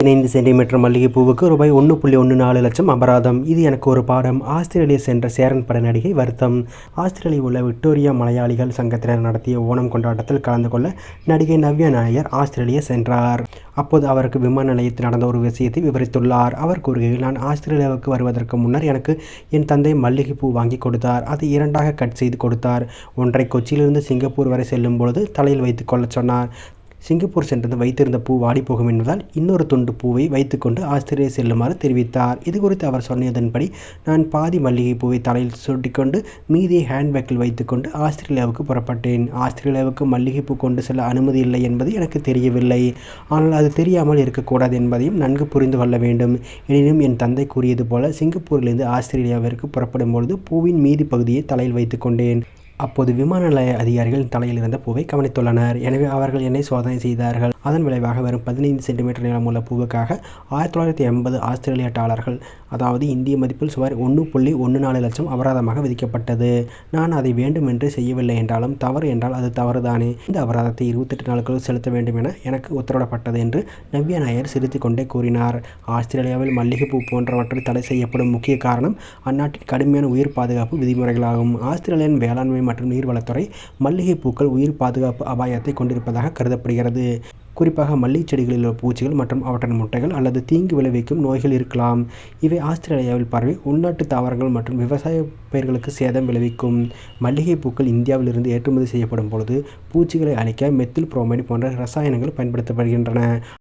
பதினைந்து சென்டிமீட்டர் மல்லிகைப்பூவுக்கு ரூபாய் ஒன்று புள்ளி ஒன்று நாலு லட்சம் அபராதம். இது எனக்கு ஒரு பாடம். ஆஸ்திரேலியா சென்ற சேரன் பட நடிகை வருத்தம். ஆஸ்திரேலியா உள்ள விக்டோரியா மலையாளிகள் சங்கத்தினர் நடத்திய ஓணம் கொண்டாட்டத்தில் கலந்து கொள்ள நடிகை நவ்யா நாயர் ஆஸ்திரேலியா சென்றார். அப்போது அவருக்கு விமான நிலையத்தில் நடந்த ஒரு விஷயத்தை விவரித்துள்ளார். அவர் கூறுகையில் நான் ஆஸ்திரேலியாவுக்கு வருவதற்கு முன்னர் எனக்கு என் தந்தை மல்லிகைப்பூ வாங்கி கொடுத்தார். அதை இரண்டாக கட் செய்து கொடுத்தார். ஒன்றை கொச்சியிலிருந்து சிங்கப்பூர் வரை செல்லும் பொழுது தலையில் வைத்துக் கொள்ளச் சொன்னார். சிங்கப்பூர் சென்றது வைத்திருந்த பூ வாடி போகும் என்பதால் இன்னொரு துண்டு பூவை வைத்துக்கொண்டு ஆஸ்திரேலியா செல்லுமாறு தெரிவித்தார். இது குறித்து அவர் சொன்னதன்படி நான் பாதி மல்லிகை பூவை தலையில் சுட்டிக்கொண்டு மீதியை ஹேண்ட்பேக்கில் வைத்துக்கொண்டு ஆஸ்திரேலியாவுக்கு புறப்பட்டேன். ஆஸ்திரேலியாவுக்கு மல்லிகைப்பூ கொண்டு செல்ல அனுமதி இல்லை என்பது எனக்கு தெரியவில்லை. ஆனால் அது தெரியாமல் இருக்கக்கூடாது என்பதையும் நன்கு புரிந்து கொள்ள வேண்டும். எனினும் என் தந்தை கூறியது போல சிங்கப்பூரிலிருந்து ஆஸ்திரேலியாவிற்கு புறப்படும் பொழுது பூவின் மீதி பகுதியை தலையில் வைத்துக்கொண்டேன். அப்போது விமான நிலைய அதிகாரிகள் தலையில் இருந்த பூவை கவனித்துள்ளனர். எனவே அவர்கள் என்னை சோதனை செய்தார்கள். அதன் விளைவாக வெறும் பதினைந்து சென்டிமீட்டர் நீளமுள்ள பூவுக்காக ஆயிரத்தி தொள்ளாயிரத்தி எண்பது ஆஸ்திரேலிய டாலர்கள் அதாவது இந்திய மதிப்பில் சுமார் ஒன்று புள்ளி ஒன்று நாலு லட்சம் அபராதமாக விதிக்கப்பட்டது. நான் அதை வேண்டுமென்று செய்யவில்லை என்றாலும் தவறு என்றால் அது தவறுதானே. இந்த அபராதத்தை இருபத்தெட்டு நாட்களுக்கு செலுத்த வேண்டும் என எனக்கு உத்தரவிடப்பட்டது என்று நவ்யா நாயர் சிரித்துக்கொண்டே கூறினார். ஆஸ்திரேலியாவில் மல்லிகைப்பூ போன்றவற்றை தடை செய்யப்படும் முக்கிய காரணம் அந்நாட்டின் கடுமையான உயிர் பாதுகாப்பு விதிமுறைகளாகும். ஆஸ்திரேலியன் வேளாண்மை மற்றும் நீர்வளத்துறை மல்லிகை பூக்கள் உயிர் பாதுகாப்பு அபாயத்தை கொண்டிருப்பதாக கருதப்படுகிறது. குறிப்பாக மல்லிகை செடிகளில் உள்ள பூச்சிகள் மற்றும் அவற்றின் முட்டைகள் அல்லது தீங்கு விளைவிக்கும் நோய்கள் இருக்கலாம். இவை ஆஸ்திரேலியாவில் பரவி உள்நாட்டு தாவரங்கள் மற்றும் விவசாய பயிர்களுக்கு சேதம் விளைவிக்கும். மல்லிகை பூக்கள் இந்தியாவிலிருந்து ஏற்றுமதி செய்யப்படும் பொழுது பூச்சிகளை அழிக்க மெத்தில் புரோமைடு போன்ற ரசாயனங்கள் பயன்படுத்தப்படுகின்றன.